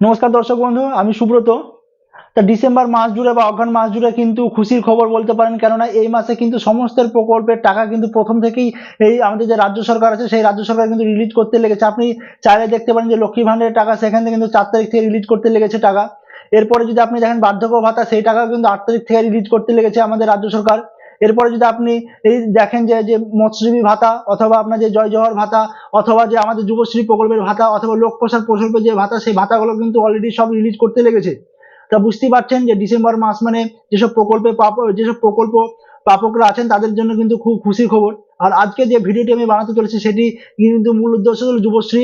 নমস্কার দর্শক বন্ধু, আমি সুব্রত। তা ডিসেম্বর মাস জুড়ে বা অঘ্রাণ মাস জুড়ে কিন্তু খুশির খবর বলতে পারেন, কেননা এই মাসে কিন্তু সমস্ত প্রকল্পের টাকা কিন্তু প্রথম থেকেই এই আমাদের যে রাজ্য সরকার আছে, সেই রাজ্য সরকার কিন্তু রিলিজ করতে লেগেছে। আপনি চাইলে দেখতে পারেন যে লক্ষ্মী ভান্ডারের টাকা সেখান থেকে কিন্তু চার তারিখ থেকে রিলিজ করতে লেগেছে টাকা। এরপরে যদি আপনি দেখেন বার্ধক্য ভাতা, সেই টাকা কিন্তু আট তারিখ থেকে রিলিজ করতে লেগেছে আমাদের রাজ্য সরকার। এরপরে যদি আপনি এই দেখেন যে যে মৎস্যজীবী ভাতা অথবা আপনার যে জয় জওহর ভাতা অথবা যে আমাদের যুবশ্রী প্রকল্পের ভাতা অথবা লোক প্রসার প্রকল্পের যে ভাতা, সেই ভাতাগুলো কিন্তু অলরেডি সব রিলিজ করতে লেগেছে। তা বুঝতেই পারছেন যে ডিসেম্বর মাস মানে যেসব প্রকল্পে যেসব প্রকল্প প্রাপকরা আছেন, তাদের জন্য কিন্তু খুব খুশির খবর। আর আজকে যে ভিডিওটি আমি বানাতে চলেছি, সেটি কিন্তু মূল উদ্দেশ্য হলো যুবশ্রী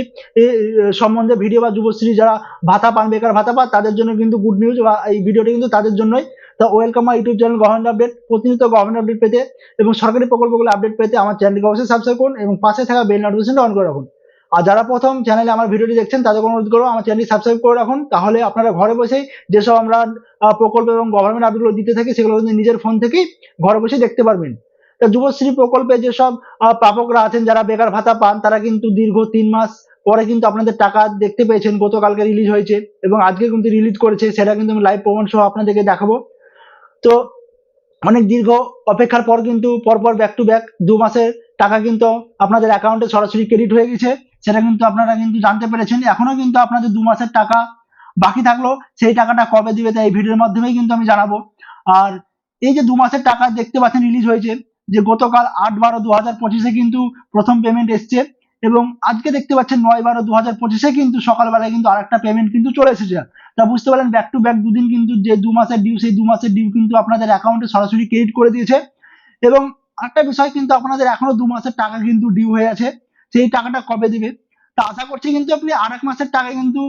সম্বন্ধে ভিডিও বা যুবশ্রী যারা ভাতা পান, বেকার ভাতা পান, তাদের জন্য কিন্তু গুড নিউজ বা এই ভিডিওটি কিন্তু তাদের জন্যই তা welcome my YouTube channel government update প্রতিনিয়ত গভর্নমেন্ট আপডেট পেতে এবং সরকারি প্রকল্পগুলো আপডেট পেতে আমার চ্যানেলকে অবশ্যই সাবস্ক্রাইব করুন এবং পাশে থাকা বেল নোটিফিকেশনটা অন করে রাখুন। আর যারা প্রথম চ্যানেলে আমার ভিডিওটি দেখছেন তাদের অনুরোধ করব আমার চ্যানেলটি সাবস্ক্রাইব করে রাখুন, তাহলে আপনারা ঘরে বসেই যেসব আমরা প্রকল্প এবং গভর্নমেন্ট আপডেটগুলো দিতে থাকি, সেগুলো কিন্তু নিজের ফোন থেকেই ঘরে বসে দেখতে পারবেন। তা যুবশ্রী প্রকল্পে যেসব প্রাপকরা আছেন, যারা বেকার ভাতা পান, তারা কিন্তু দীর্ঘ তিন মাস পরে কিন্তু আপনাদের টাকা দেখতে পেয়েছেন, গতকালকে রিলিজ হয়েছে এবং আজকে কিন্তু রিলিজ করেছে, সেটা কিন্তু আমি লাইভ প্রমাণ সহ আপনাদেরকে দেখাবো। তো অনেক দীর্ঘ অপেক্ষার পর কিন্তু পরপর ব্যাক টু ব্যাক দু মাসের টাকা কিন্তু আপনাদের অ্যাকাউন্টে সরাসরি ক্রেডিট হয়ে গেছে। সেটা কিন্তু আপনারা কিন্তু জানতে পেরেছেন। এখনও কিন্তু আপনাদের দু মাসের টাকা বাকি থাকল। সেই টাকাটা কবে দিবে তাই এই ভিডিওর মাধ্যমেই কিন্তু আমি জানাব। আর এই যে দু মাসের টাকা দেখতে পাচ্ছেন রিলিজ হয়েছে, যে গতকাল আট বারো দু হাজার পঁচিশে কিন্তু প্রথম পেমেন্ট এসছে। এবং আজকে দেখতে পাচ্ছেন নয় বারো দু হাজার পঁচিশে কিন্তু সকালবেলায় কিন্তু আরেকটা পেমেন্ট কিন্তু চলে এসেছে। তা বুঝতে পারলেন ব্যাক টু ব্যাক দুদিন কিন্তু যে দু মাসের ডিউ সেই দু মাসের ডিউ কিন্তু আপনাদের অ্যাকাউন্টে সরাসরি ক্রেডিট করে দিয়েছে। এবং আরেকটা বিষয় কিন্তু আপনাদের এখনও দু মাসের টাকা কিন্তু ডিউ হয়ে আছে। সেই টাকাটা কবে দেবে? তা আশা করছি কিন্তু আপনি আরেক মাসের টাকা কিন্তু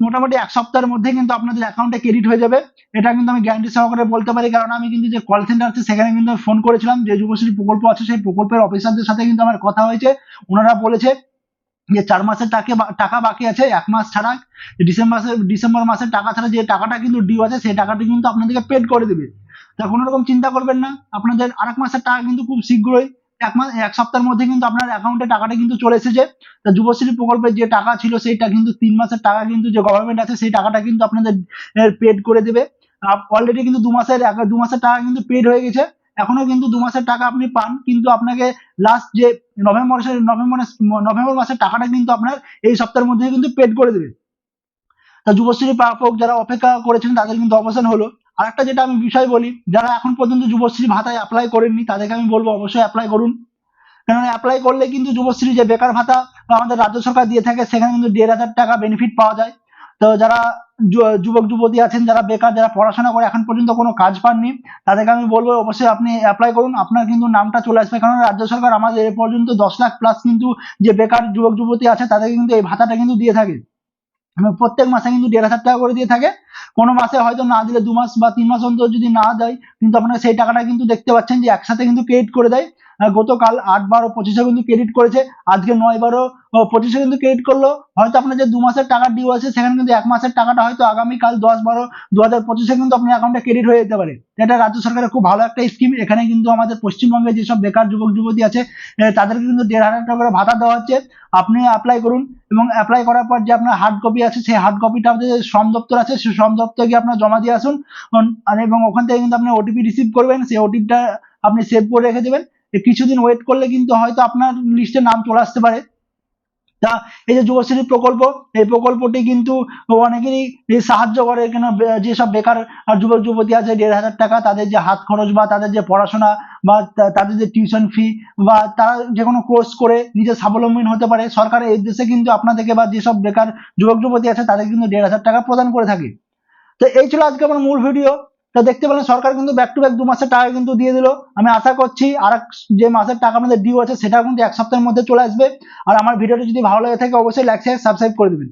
মোটামুটি এক সপ্তাহের মধ্যে কিন্তু আপনাদের অ্যাকাউন্টে ক্রেডিট হয়ে যাবে। এটা কিন্তু আমি গ্যারান্টি সহকারে বলতে পারি, কারণ আমি কিন্তু যে কল সেন্টার আছে, সেখানে কিন্তু ফোন করেছিলাম, যে যুবশ্রী প্রকল্প আছে, সেই প্রকল্পের অফিসারদের সাথে কিন্তু আমার কথা হয়েছে। ওনারা বলেছে যে চার মাসের টাকা টাকা বাকি আছে, এক মাস ছাড়া। ডিসেম্বর ডিসেম্বর মাসের টাকা ছাড়া যে টাকাটা কিন্তু ডিউ আছে, সেই টাকাটা কিন্তু আপনাদেরকে পেড করে দেবে। তা কোনো রকম চিন্তা করবেন না, আপনাদের আরেক মাসের টাকা কিন্তু খুব শীঘ্রই এক মাস, এক সপ্তাহের মধ্যে কিন্তু আপনার অ্যাকাউন্টে টাকাটা কিন্তু চলে এসেছে। তা যুবশ্রী প্রকল্পের যে টাকা ছিল, সেইটা কিন্তু তিন মাসের টাকা কিন্তু যে গভর্নমেন্ট আছে, সেই টাকাটা কিন্তু আপনাদের পেড করে দেবে। অলরেডি কিন্তু দু মাসের দু মাসের টাকা কিন্তু পেড হয়ে গেছে। এখনও কিন্তু দু মাসের টাকা আপনি পান, কিন্তু আপনাকে লাস্ট যে নভেম্বর নভেম্বর নভেম্বর মাসের টাকাটা কিন্তু আপনার এই সপ্তাহের মধ্যে কিন্তু পেড করে দেবে। তা যুবশ্রী প্রাপক যারা অপেক্ষা করেছেন, তাদের কিন্তু অবসান হলো। আর একটা যেটা আমি বিষয় বলি, যারা এখন পর্যন্ত যুবশ্রী ভাতায় অ্যাপ্লাই করেননি, তাদেরকে আমি বলব অবশ্যই অ্যাপ্লাই করুন। কেননা অ্যাপ্লাই করলে কিন্তু যুবশ্রী যে বেকার ভাতা আমাদের রাজ্য সরকার দিয়ে থাকে, সেখানে কিন্তু দেড় হাজার টাকা বেনিফিট পাওয়া যায়। তো যারা যুবক, যুবতী আছেন, যারা বেকার, যারা পড়াশোনা করে এখন পর্যন্ত কোনো কাজ পাননি, তাদেরকে আমি বলব অবশ্যই আপনি অ্যাপ্লাই করুন। আপনার কিন্তু নামটা চলে আসবে। কারণ রাজ্য সরকার আমাদের এ পর্যন্ত দশ লাখ প্লাস কিন্তু যে বেকার যুবক, যুবতী আছে, তাদেরকে কিন্তু এই ভাতাটা কিন্তু দিয়ে থাকে। প্রত্যেক মাসে কিন্তু দেড় হাজার টাকা করে দিয়ে থাকে। কোনো মাসে হয়তো না দিলে দু মাস বা তিন মাস অন্তর যদি না দেয়, কিন্তু আপনারা সেই টাকাটা কিন্তু দেখতে পাচ্ছেন যে একসাথে কিন্তু ক্রেডিট করে দেয়। গতকাল আট বারো পঁচিশে কিন্তু ক্রেডিট করেছে, আজকে নয় বারো পঁচিশে কিন্তু ক্রেডিট করল। হয়তো আপনার যে দু মাসের টাকা ডিউ আছে, সেখানে কিন্তু এক মাসের টাকাটা হয়তো আগামীকাল দশ বারো দু হাজার পঁচিশে কিন্তু আপনার অ্যাকাউন্টে ক্রেডিট হয়ে যেতে পারে। এটা রাজ্য সরকারের খুব ভালো একটা স্কিম এখানে কিন্তু আমাদের পশ্চিমবঙ্গে যেসব বেকার যুবক যুবতী আছে তাদেরকে কিন্তু দেড় হাজার টাকা করে ভাতা দেওয়া হচ্ছে। আপনি অ্যাপ্লাই করুন এবং অ্যাপ্লাই করার পর যে আপনার হার্ড কপি আছে, সেই হার্ড কপিটা যে শ্রম দপ্তর আছে, সেই দপ্তরে গিয়ে আপনার জমা দিয়ে আসুন। এবং ওখান থেকে কিন্তু আপনি ওটিপি রিসিভ করবেন, সেই ওটিপিটা আপনি সেভ করে রেখে দেবেন। কিছুদিন ওয়েট করলে কিন্তু হয়তো আপনার লিস্টে নাম চলে আসতে পারে। তা এই যে যুবশ্রী প্রকল্প, এই প্রকল্পটি কিন্তু অনেকেরই সাহায্য করে কেন যেসব বেকার যুবক যুবতী আছে, দেড় হাজার টাকা তাদের যে হাত খরচ বা তাদের যে পড়াশোনা বা তাদের যে টিউশন ফি বা তারা যে কোনো কোর্স করে নিজে স্বাবলম্বী হতে পারে। সরকারের এই দেশে কিন্তু আপনাদেরকে বা যেসব বেকার যুবক যুবতী আছে, তাদের কিন্তু দেড় হাজার টাকা প্রদান করে থাকে। তো এই ছিল আজকে আমার মূল ভিডিও তা দেখতে পেলেন সরকার কিন্তু ব্যাক টু ব্যাক দু মাসের টাকা কিন্তু দিয়ে দিল। আমি আশা করছি আর যে মাসের টাকা আমাদের ডিউ আছে, সেটাও কিন্তু এক সপ্তাহের মধ্যে চলে আসবে। আর আমার ভিডিওটি যদি ভালো লাগে থাকে, অবশ্যই লাইক শেয়ার সাবস্ক্রাইব করে দেবেন।